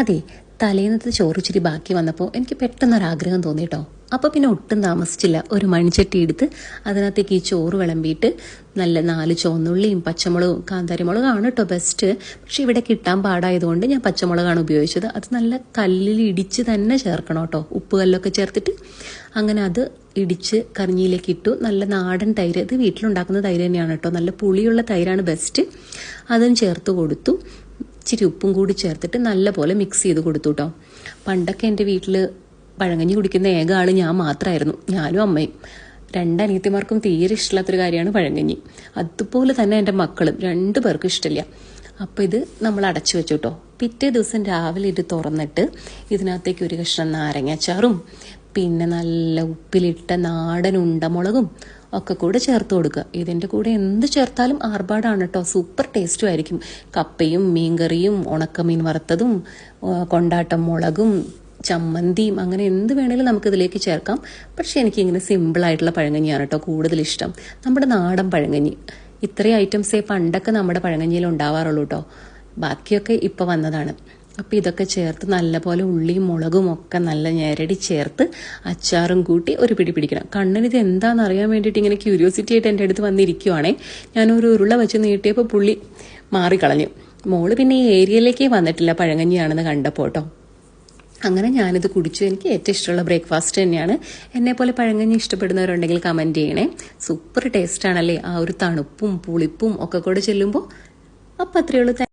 അതെ തലേന്നത്തെ ചോറിച്ചിരി ബാക്കി വന്നപ്പോൾ എനിക്ക് പെട്ടെന്നൊരാഗ്രഹം തോന്നി കേട്ടോ അപ്പോൾ പിന്നെ ഒട്ടും താമസിച്ചില്ല. ഒരു മൺചട്ടി എടുത്ത് അതിനകത്തേക്ക് ഈ ചോറ് വിളമ്പിയിട്ട് നല്ല നാല് ചുവന്നുള്ളിയും പച്ചമുളകും കാന്താരിമുളകാണ് കേട്ടോ ബെസ്റ്റ് പക്ഷെ ഇവിടെ കിട്ടാൻ പാടായതുകൊണ്ട് ഞാൻ പച്ചമുളകാണ് ഉപയോഗിച്ചത്. അത് നല്ല കല്ലിൽ ഇടിച്ച് തന്നെ ചേർക്കണം കേട്ടോ ഉപ്പ് കല്ലൊക്കെ ചേർത്തിട്ട് അങ്ങനെ അത് ഇടിച്ച് കറിഞ്ഞിയിലേക്ക് ഇട്ടു. നല്ല നാടൻ തൈര് ഇത് വീട്ടിലുണ്ടാക്കുന്ന തൈര് തന്നെയാണ് കേട്ടോ നല്ല പുളിയുള്ള തൈരാണ് ബെസ്റ്റ് അതും ചേർത്ത് കൊടുത്തു. ഇച്ചിരി ഉപ്പും കൂടി ചേർത്തിട്ട് നല്ലപോലെ മിക്സ് ചെയ്ത് കൊടുത്തു കേട്ടോ പണ്ടൊക്കെ എന്റെ വീട്ടിൽ പഴങ്കഞ്ഞി കുടിക്കുന്ന ഏക ആൾ ഞാൻ മാത്രമായിരുന്നു ഞാനും അമ്മയും. രണ്ടനിയത്തിമാർക്കും തീരെ ഇഷ്ടമില്ലാത്തൊരു കാര്യമാണ് പഴങ്കഞ്ഞി. അതുപോലെ തന്നെ എന്റെ മക്കളും. രണ്ടു പേർക്കും ഇഷ്ടമില്ല. അപ്പോൾ ഇത് നമ്മൾ അടച്ചു വെച്ചു കേട്ടോ പിറ്റേ ദിവസം രാവിലെ ഇത് തുറന്നിട്ട് ഇതിനകത്തേക്ക് ഒരു കഷ്ണം നാരങ്ങാച്ചാറും പിന്നെ നല്ല ഉപ്പിലിട്ട നാടൻ ഉണ്ടമുളകും ഒക്കെ കൂടെ ചേർത്ത് കൊടുക്കുക. ഇതിന്റെ കൂടെ എന്ത് ചേർത്താലും ആർഭാടാണ് കേട്ടോ സൂപ്പർ ടേസ്റ്റും ആയിരിക്കും. കപ്പയും മീൻകറിയും ഉണക്കമീൻ വറുത്തതും കൊണ്ടാട്ടം മുളകും ചമ്മന്തിയും അങ്ങനെ എന്ത് വേണേലും നമുക്ക് ഇതിലേക്ക് ചേർക്കാം. പക്ഷെ എനിക്ക് ഇങ്ങനെ സിമ്പിൾ ആയിട്ടുള്ള പഴങ്കഞ്ഞിയാണ് കേട്ടോ കൂടുതൽ ഇഷ്ടം നമ്മുടെ നാടൻ പഴങ്കഞ്ഞി ഇത്രയും ഐറ്റംസേ പണ്ടൊക്കെ നമ്മുടെ പഴങ്കഞ്ഞിയിൽ ഉണ്ടാവാറുള്ളൂ കേട്ടോ ബാക്കിയൊക്കെ ഇപ്പോൾ വന്നതാണ്. അപ്പോൾ ഇതൊക്കെ ചേർത്ത് നല്ലപോലെ ഉള്ളിയും മുളകും ഒക്കെ നല്ല ഞെരടി ചേർത്ത് അച്ചാറും കൂട്ടി ഒരു പിടി പിടിക്കണം. കണ്ണിന് ഇത് എന്താണെന്ന് അറിയാൻ വേണ്ടിയിട്ട് ഇങ്ങനെ ക്യൂരിയോസിറ്റി ആയിട്ട് എന്റെ അടുത്ത് വന്നിരിക്കുവാണേ. ഞാനൊരു ഉരുള വെച്ച് നീട്ടിയപ്പോൾ പുള്ളി മാറിക്കളഞ്ഞു. മോൾ പിന്നെ ഈ ഏരിയയിലേക്കേ വന്നിട്ടില്ല പഴങ്ങഞ്ഞിയാണെന്ന് കണ്ടപ്പോൾ കേട്ടോ അങ്ങനെ ഞാനിത് കുടിച്ചു. എനിക്ക് ഏറ്റവും ഇഷ്ടമുള്ള ബ്രേക്ക്ഫാസ്റ്റ് തന്നെയാണ്. എന്നെ പോലെ പഴങ്കഞ്ഞി ഇഷ്ടപ്പെടുന്നവരുണ്ടെങ്കിൽ കമന്റ് ചെയ്യണേ. സൂപ്പർ ടേസ്റ്റ് ആണല്ലേ. ആ ഒരു തണുപ്പും പുളിപ്പും ഒക്കെ കൂടെ ചെല്ലുമ്പോൾ അപ്പം അത്രയേ ഉള്ളൂ.